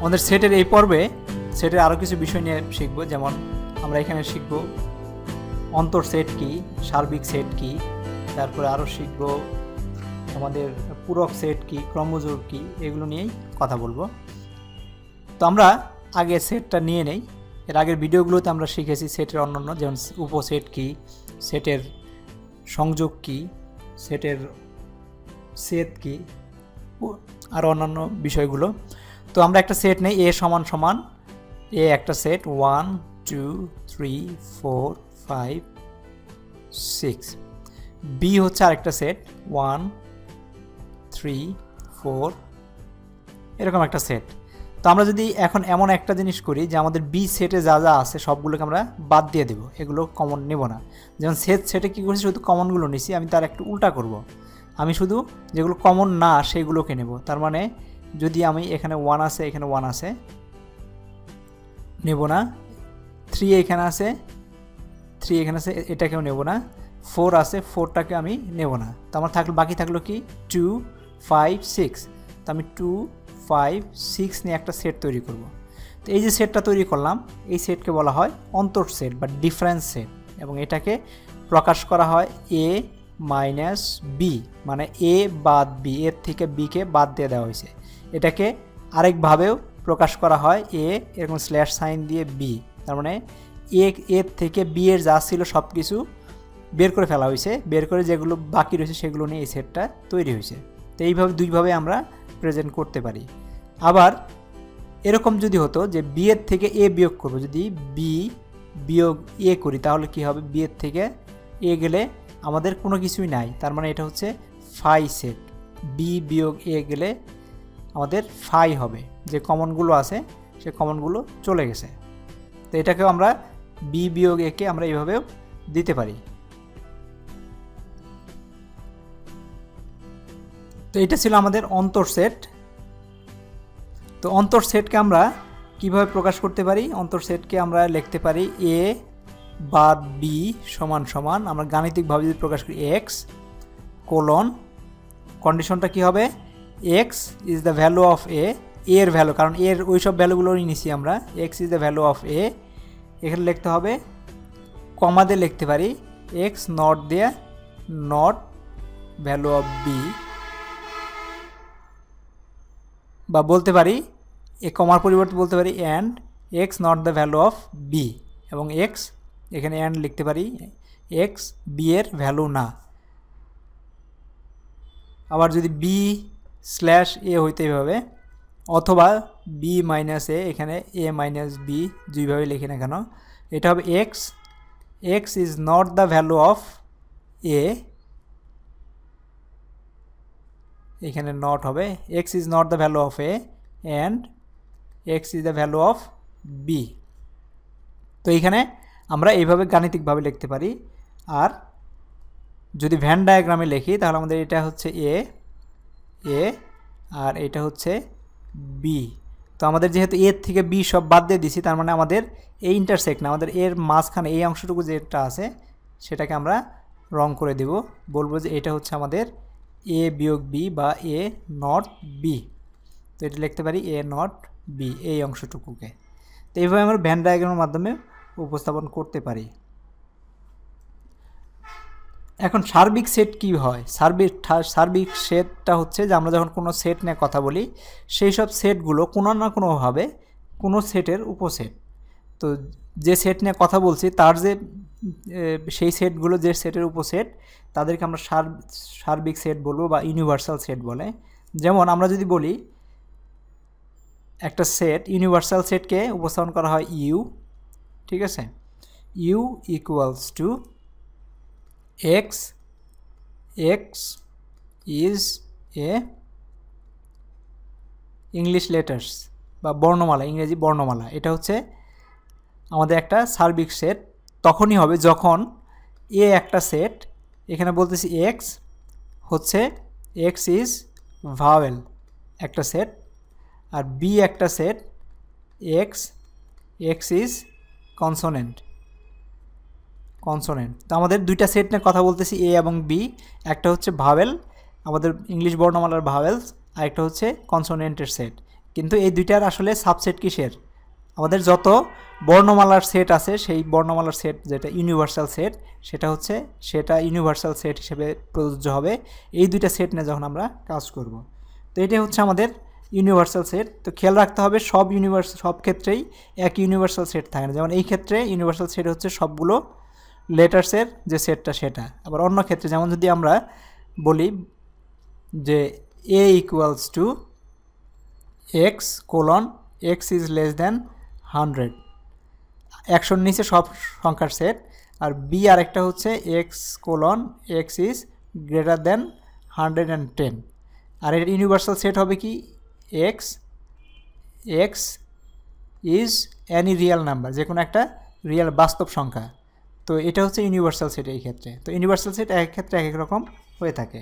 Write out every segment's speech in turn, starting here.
আমাদের সেটের এই পর্বে সেটের আরও কিছু বিষয় নিয়ে শিখব, যেমন আমরা এখানে শিখব অন্তর সেট কি, সার্বিক সেট কি, তারপরে আরও শিখব আমাদের পূরক সেট কি, ক্রমজোর কি, এগুলো নিয়েই কথা বলব। তো আমরা আগে সেটটা নিয়ে নেই, এর আগের ভিডিওগুলোতে আমরা শিখেছি সেটের অন্যান্য, যেমন উপসেট কি, সেটের সংযোগ কি, সেটের সেট কি আর অন্যান্য বিষয়গুলো। তো আমরা একটা সেট নেই এ সমান সমান এ একটা set one two three four five six B হচ্ছে আরেকটা সেট ওয়ান থ্রি ফোর এরকম একটা সেট তো আমরা যদি এখন এমন একটা জিনিস করি যে আমাদের বি সেটে যা যা আছে সবগুলোকে আমরা বাদ দিয়ে দেবো, এগুলো কমন নেব না। যেমন সেট সেটে কী করছি? শুধু কমনগুলো নিছি, আমি তার একটু উল্টা করব। আমি শুধু যেগুলো কমন না সেইগুলোকে নেব। তার মানে যদি আমি এখানে ওয়ান আছে, এখানে ওয়ান আছে, নেব না। থ্রি এখানে আছে থ্রি এখানে আছে, এটাকেও নেব না। ফোর আছে ফোরটাকে আমি নেব না। তো আমার থাকল, বাকি থাকল কি? টু ফাইভ সিক্স তো আমি টু ফাইভ সিক্স নিয়ে একটা সেট তৈরি করব। তো এই যে সেটটা তৈরি করলাম, এই সেটকে বলা হয় অন্তর সেট বা ডিফারেন্স সেট এবং এটাকে প্রকাশ করা হয় এ মাইনাস বি মানে এ বাদ বি এর থেকে বিকে বাদ দিয়ে দেওয়া হয়েছে। এটাকে আরেকভাবেও প্রকাশ করা হয় এ, এরকম স্ল্যাশ সাইন দিয়ে বি। তার মানে এ এর থেকে বি এর যা ছিল সব কিছু বের করে ফেলা হয়েছে, বের করে যেগুলো বাকি রয়েছে সেগুলো নিয়ে এই সেটটা তৈরি হয়েছে। তো এইভাবে দুইভাবে আমরা প্রেজেন্ট করতে পারি। আবার এরকম যদি হতো যে বি এর থেকে এ বিয়োগ করব, যদি বি বিয়োগ এ করি, তাহলে কি হবে? বি এর থেকে এ গেলে আমাদের কোনো কিছুই নাই। তার মানে এটা হচ্ছে ফাই সেট। বি বিয়োগ এ গেলে আমাদের ফাই হবে। যে কমনগুলো আছে, সে কমনগুলো চলে গেছে। তো এটাকেও আমরা বি বিয়োগ একে আমরা এইভাবেও দিতে পারি। তো এটা ছিল আমাদের অন্তর সেট তো অন্তর সেটকে আমরা কীভাবে প্রকাশ করতে পারি? অন্তর সেটকে আমরা লিখতে পারি এ বাদ বি সমান সমান। আমরা গাণিতিকভাবে যদি প্রকাশ করি এক্স কোলন কন্ডিশনটা কি হবে? X is the value of A এর ভ্যালু কারণ এর ওই সব ভ্যালুগুলোই নিছি আমরা। X is the value of A এখানে লিখতে হবে কমাতে লিখতে পারি x not the not value of B বা বলতে পারি, এ কমার পরিবর্তে বলতে পারি and x not the value of B এবং এক্স এখানে অ্যান্ড লিখতে পারি এক্স বি এর ভ্যালু না। আবার যদি বি স্ল্যাশ এ হইতে হবে, অথবা বি মাইনাস এ এখানে এ মাইনাস বি দুইভাবে লিখি না কেন, এটা হবে x x is not the value of A এখানে নট হবে x is not the value of A and x is the value of B তো এইখানে আমরা এইভাবে গাণিতিকভাবে লিখতে পারি, আর যদি ভ্যান ডায়াগ্রামে লিখি, তাহলে আমাদের এটা হচ্ছে এ এ, আর এটা হচ্ছে বি। তো আমাদের যেহেতু এর থেকে বি সব বাদ দিয়ে দিছি, তার মানে আমাদের এই ইন্টারসেক্ট না, আমাদের এর মাঝখানে এই অংশটুকু যেটা আছে, সেটাকে আমরা রং করে দেব। বলব যে এটা হচ্ছে আমাদের এ বিয়োগ বি বা এ নট বি। তো এটা লিখতে পারি এ নট বি, এই অংশটুকুকে। তো এইভাবে আমরা ভ্যান ডায়াগ্রামের মাধ্যমে উপস্থাপন করতে পারি। এখন সার্বিক সেট কি হয়? সার্বিক সার্বিক সেটটা হচ্ছে যে আমরা যখন কোনো সেট নিয়ে কথা বলি, সেই সব সেটগুলো কোনো না কোনোভাবে কোনো সেটের উপসেট। তো যে সেট নিয়ে কথা বলছি, তার যে সেই সেটগুলো যে সেটের উপসেট, তাদেরকে আমরা সার, সার্বিক সেট বলব বা ইউনিভার্সাল সেট বলে। যেমন আমরা যদি বলি, একটা সেট ইউনিভার্সাল সেটকে উপস্থাপন করা হয় ইউ ঠিক আছে? U equals to x x is a English letters বা বর্ণমালা, ইংরেজি বর্ণমালা। এটা হচ্ছে আমাদের একটা সার্বিক সেট তখনই হবে যখন এ একটা সেট এখানে বলতেছি এক্স হচ্ছে এক্স ইজ ভাওয়েল একটা সেট আর বি একটা set x x is consonant consonant তো আমাদের দুইটা সেট নিয়ে কথা বলতেছি এ এবং বি একটা হচ্ছে ভাওয়েল আমাদের ইংলিশ বর্ণমালার ভাওয়েলস আর একটা হচ্ছে কনসোনেন্টের সেট কিন্তু এই দুইটার আসলে সাবসেট কিসের? আমাদের যত বর্ণমালার সেট আছে, সেই বর্ণমালার সেট যেটা ইউনিভার্সাল সেট সেটা হচ্ছে সেটা ইউনিভার্সাল সেট হিসেবে প্রযোজ্য হবে। এই দুইটা সেট নিয়ে যখন আমরা কাজ করব। তো এটাই হচ্ছে আমাদের ইউনিভার্সাল সেট তো খেয়াল রাখতে হবে, সব ইউনিভার্স সব ক্ষেত্রেই এক ইউনিভার্সাল সেট থাকে না। যেমন এই ক্ষেত্রে ইউনিভার্সাল সেট হচ্ছে সবগুলো লেটার্সের যে সেটটা সেটা। আবার অন্য ক্ষেত্রে যেমন যদি আমরা বলি যে A equals to x colon x is less than hundred একশোর নিচে সব সংখ্যার সেট আর বি আরেকটা হচ্ছে x colon x is greater than hundred and ten আর এর ইউনিভার্সাল সেট হবে কি? X x is any real number যে কোনো একটা রিয়েল বাস্তব সংখ্যা। তো এটা হচ্ছে ইউনিভার্সাল সেট এই ক্ষেত্রে। তো ইউনিভার্সাল সেট এক ক্ষেত্রে এক এক রকম হয়ে থাকে।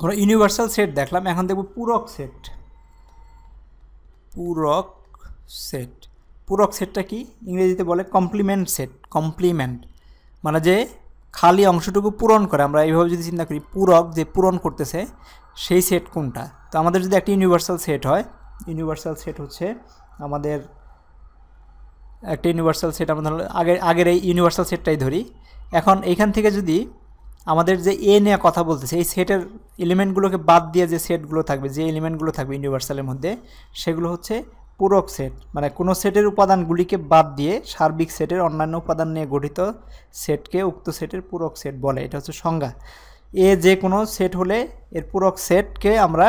আমরা ইউনিভার্সাল সেট দেখলাম, এখন দেখব পূরক সেট পূরক সেট পূরক সেটটা কি? ইংরেজিতে বলে কমপ্লিমেন্ট সেট কমপ্লিমেন্ট মানে যে খালি অংশটুকু পূরণ করে, আমরা এইভাবে যদি চিন্তা করি, পূরক যে পূরণ করতেছে, সেই সেট কোনটা? তো আমাদের যদি একটা ইউনিভার্সাল সেট হয় ইউনিভার্সাল সেট হচ্ছে আমাদের একটা ইউনিভার্সাল সেট আমরা ধরো, আগের আগের এই ইউনিভার্সাল সেটটাই ধরি। এখন এইখান থেকে যদি আমাদের যে এ নিয়ে কথা বলতেছে, এই সেটের এলিমেন্টগুলোকে বাদ দিয়ে যে সেটগুলো থাকবে, যে এলিমেন্টগুলো থাকবে ইউনিভার্সালের মধ্যে, সেগুলো হচ্ছে পূরক সেট মানে কোনো সেটের উপাদানগুলিকে বাদ দিয়ে সার্বিক সেটের অন্যান্য উপাদান নিয়ে গঠিত সেটকে উক্ত সেটের পূরক সেট বলে, এটা হচ্ছে সংজ্ঞা। এ যে কোনো সেট হলে এর পূরক সেটকে আমরা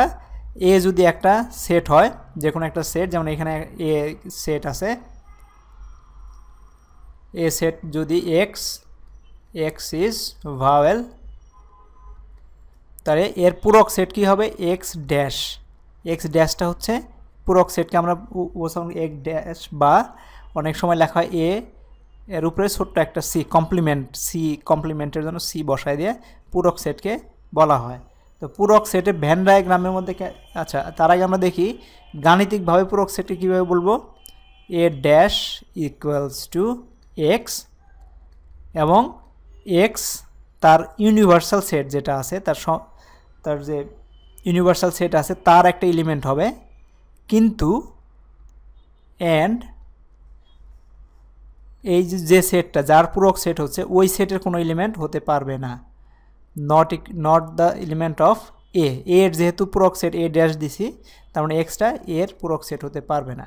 এ যদি একটা সেট হয় যে কোনো একটা সেট যেমন এখানে এ সেট আছে এ সেট যদি এক্স এক্স ইজ ভাওয়েল তাহলে এর পূরক সেট কি হবে? এক্স ড্যাশ এক্স ড্যাশটা হচ্ছে পূরক সেটকে আমরা উপস্থাপন এক ড্যাশ বা অনেক সময় লেখা হয় এ এর উপরে ছোট্ট একটা সি কমপ্লিমেন্ট সি কমপ্লিমেন্টের জন্য সি বসায় দিয়ে পূরক সেটকে বলা হয়। তো পূরক সেটে ভ্যান ডায়াগ্রামের মধ্যে আচ্ছা তার আগে আমরা দেখি গাণিতিকভাবে পূরক সেটকে কীভাবে বলব? A dash equals to x এবং এক্স তার ইউনিভার্সাল সেট যেটা আছে, তার তার যে ইউনিভার্সাল সেট আছে, তার একটা এলিমেন্ট হবে। কিন্তু অ্যান্ড এই যে সেটটা যার পূরক সেট হচ্ছে, ওই সেটের কোনো এলিমেন্ট হতে পারবে না। Not not the element of A এর যেহেতু পূরক সেট এ ড্যাশ দিছি, তার মানে এক্সটা এর পূরক সেট হতে পারবে না।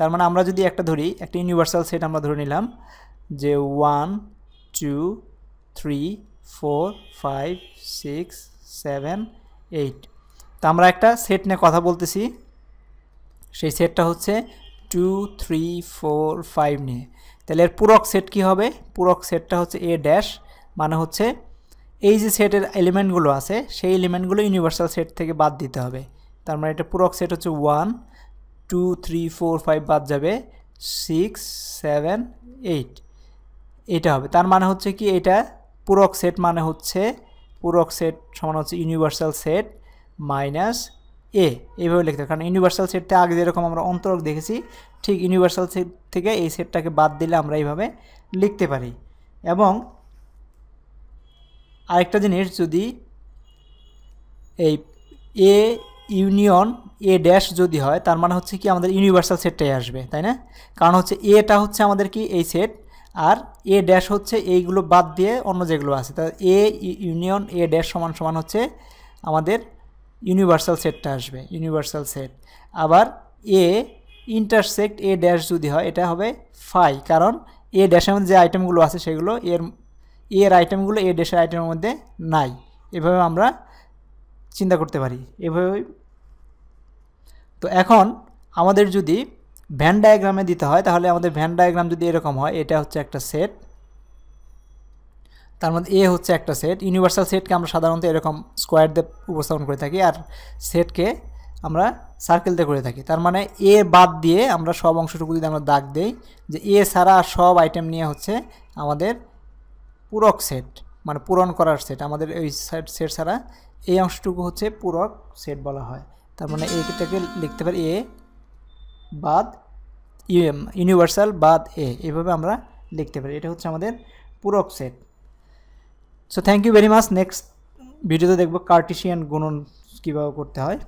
তার মানে আমরা যদি একটা ধরি, একটা ইউনিভার্সাল সেট আমরা ধরে নিলাম যে one two three four five six seven eight তো আমরা একটা সেট নিয়ে কথা বলতেছি। সেই সেটটা হচ্ছে টু থ্রি ফোর ফাইভ নিয়ে। তাহলে এর পূরক সেট কি হবে? পূরক সেটটা হচ্ছে এ ড্যাশ মানে হচ্ছে এই যে সেটের এলিমেন্টগুলো আছে, সেই এলিমেন্টগুলো ইউনিভার্সাল সেট থেকে বাদ দিতে হবে। তার মানে এটা পূরক সেট হচ্ছে one two three four five বাদ যাবে। সিক্স সেভেন এইট এটা হবে। তার মানে হচ্ছে কি, এটা পূরক সেট মানে হচ্ছে, পূরক সেট সমান হচ্ছে ইউনিভার্সাল সেট মাইনাস এ এইভাবে লিখতে কারণ ইউনিভার্সাল সেটটা আগে যেরকম আমরা অন্তরক দেখেছি, ঠিক ইউনিভার্সাল সেট থেকে এই সেটটাকে বাদ দিলে আমরা এইভাবে লিখতে পারি। এবং আরেকটা জিনিস, যদি এই এ ইউনিয়ন এ ড্যাশ যদি হয়, তার মানে হচ্ছে কি আমাদের ইউনিভার্সাল সেটটাই আসবে, তাই না? কারণ হচ্ছে এটা হচ্ছে আমাদের কি? এই সেট। আর এ ড্যাশ হচ্ছে এইগুলো বাদ দিয়ে অন্য যেগুলো আছে। তা এ ইউনিয়ন এ ড্যাশ সমান সমান হচ্ছে আমাদের ইউনিভার্সাল সেটটা আসবে, ইউনিভার্সাল সেট। আবার এ ইন্টারসেক্ট এ ড্যাশ যদি হয়, এটা হবে ফাই। কারণ এ ড্যাশের মধ্যে যে আইটেমগুলো আছে, সেগুলো এর এর আইটেমগুলো এ ড্যাশের আইটেমের মধ্যে নাই। এভাবে আমরা চিন্তা করতে পারি। এভাবে তো এখন আমাদের যদি ভ্যান ডায়াগ্রামে দিতে হয়, তাহলে আমাদের ভ্যান ডায়াগ্রাম যদি এরকম হয়, এটা হচ্ছে একটা সেট তার মধ্যে এ হচ্ছে একটা সেট ইউনিভার্সাল সেটকে আমরা সাধারণত এরকম স্কোয়ার দিয়ে উপস্থাপন করে থাকি, আর সেটকে আমরা সার্কেল দিয়ে করে থাকি। তার মানে এ বাদ দিয়ে আমরা সব অংশটুকু যদি আমরা দাগ দেই, যে এ ছাড়া সব আইটেম নিয়ে হচ্ছে আমাদের পূরক সেট মানে পূরণ করার সেট আমাদের এই সেট সেট ছাড়া এই অংশটুকু হচ্ছে পূরক সেট বলা হয়। তার মানে এইটাকে লিখতে পারি এ বাদ ইউনিভার্সাল বাদ এ। এভাবে আমরা লিখতে পারি। এটা হচ্ছে আমাদের পূরক set. So thank you very much next ভিডিওতে দেখব কার্টিশিয়ান গুণন কীভাবে করতে হয়।